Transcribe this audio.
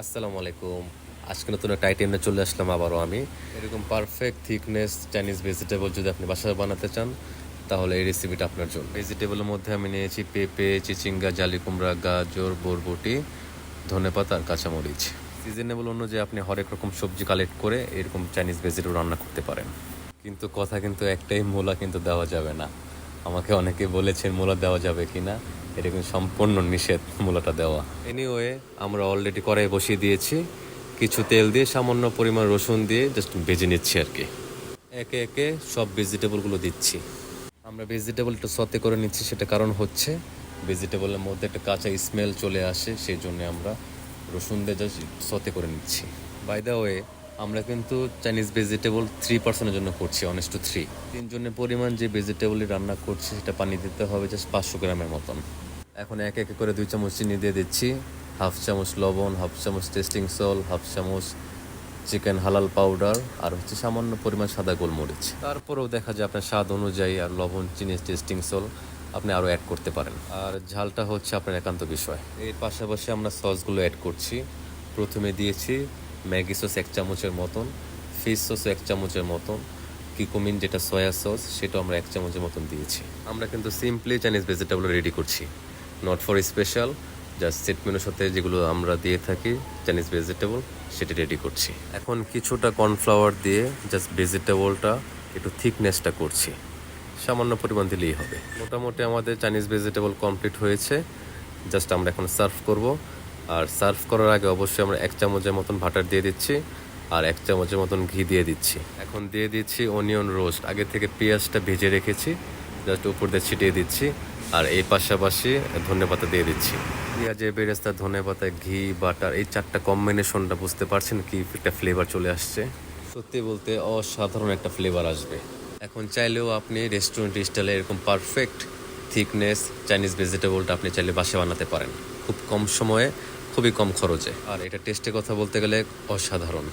আসসালামু আলাইকুম। আজকে নতুন একটা আইটেম নিয়ে চলে আসলাম আবারও আমি। এরকম পারফেক্ট থিকনেস চাইনিজ ভেজিটেবল যদি আপনি বাসায় বানাতে চান, তাহলে এই রেসিপিটা আপনার জন্য। ভেজিটেবলের মধ্যে আমি নিয়েছি পেঁপে, চিচিঙ্গা জালি কুমড়া গাজর, বরবটি ধনেপাতা আর কাঁচামরিচ। সিজনেবল অনুযায়ী আপনি হরেক রকম সবজি কালেক্ট করে এরকম চাইনিজ ভেজিটেবল রান্না করতে পারেন। কিন্তু কথা কিন্তু একটাই, মোলা কিন্তু দেওয়া যাবে না। আমাকে অনেকে বলেছেন, মূলা দেওয়া যাবে কিনা? এটা কিন্তু সম্পূর্ণ নিষেধ মূলাটা দেওয়া। এনিওয়ে আমরা অলরেডি কড়াই বসিয়ে দিয়েছি। কিছু তেল দিয়ে, সামান্য পরিমাণ রসুন দিয়ে জাস্ট ভেজে নিচ্ছি আর কি। একে একে সব ভেজিটেবলগুলো দিচ্ছি। আমরা ভেজিটেবল একটু সতে করে নিচ্ছি, সেটা কারণ হচ্ছে ভেজিটেবলের মধ্যে একটা কাঁচা স্মেল চলে আসে, সেই জন্য আমরা রসুন দিয়ে জাস্ট সতে করে নিচ্ছি। বাই দ্য ওয়ে আমরা কিন্তু চাইনিজ ভেজিটেবল থ্রি পার্সেন্টের জন্য করছি অনেস্ট টু থ্রি তিনজনের পরিমাণ যে ভেজিটেবলই রান্না করছি, সেটা পানি দিতে হবে জাস্ট পাঁচশো গ্রামের মতন। এখন এক এক করে দুই চামচ চিনি দিয়ে দিচ্ছি। হাফ চামচ লবণ, হাফ চামচ টেস্টিং সল হাফ চামচ চিকেন হালাল পাউডার আর হচ্ছে সামান্য পরিমাণ সাদা গোলমরিচ। তারপরেও দেখা যায় আপনার স্বাদ অনুযায়ী আর লবণ, চিনি টেস্টিং সল আপনি আরও অ্যাড করতে পারেন। আর ঝালটা হচ্ছে আপনার একান্ত বিষয়। এর পাশাপাশি আমরা সসগুলো অ্যাড করছি। প্রথমে দিয়েছি ম্যাগি সস এক চামচের মতন, ফিশ সস এক চামচের মতন, কিকুমিন যেটা সয়া সস সেটাও আমরা এক চামচের মতন দিয়েছি। আমরা কিন্তু সিম্পলি চাইনিজ ভেজিটেবল রেডি করছি। Not for special just set মেনুর সাথে যেগুলো আমরা দিয়ে থাকি, চাইনিজ ভেজিটেবল সেটা রেডি করছি। এখন কিছুটা কর্নফ্লাওয়ার দিয়ে জাস্ট ভেজিটেবলটা একটু থিকনেসটা করছি। সামান্য পরিমাণ দিলেই হবে। মোটামুটি আমাদের চাইনিজ ভেজিটেবল কমপ্লিট হয়েছে। জাস্ট আমরা এখন সার্ভ করব। আর সার্ভ করার আগে অবশ্যই আমরা এক চামচের মতন ভাটার দিয়ে দিচ্ছি আর এক চামচের মতন ঘি দিয়ে দিচ্ছি। এখন দিয়ে দিচ্ছি অনিয়ন রোস্ট আগে থেকে পেঁয়াজটা ভেজে রেখেছি। জাস্ট উপর দিয়ে ছিটিয়ে দিচ্ছি। আর এই পাশাপাশি ধনেপাতা দিয়ে দিচ্ছি। পেঁয়াজে বেরেস্তা ধনেপাতা ঘি, বাটার, এই চারটা কম্বিনেশনটা বুঝতে পারছেন কি একটা ফ্লেভার চলে আসছে। সত্যি বলতে অসাধারণ একটা ফ্লেভার আসবে। এখন চাইলেও আপনি রেস্টুরেন্ট স্টাইলে এরকম পারফেক্ট থিকনেস চাইনিজ ভেজিটেবলটা আপনি চাইলে বাসে বানাতে পারেন। খুব কম সময়ে খুবই কম খরচে। আর এটা টেস্টের কথা বলতে গেলে অসাধারণ।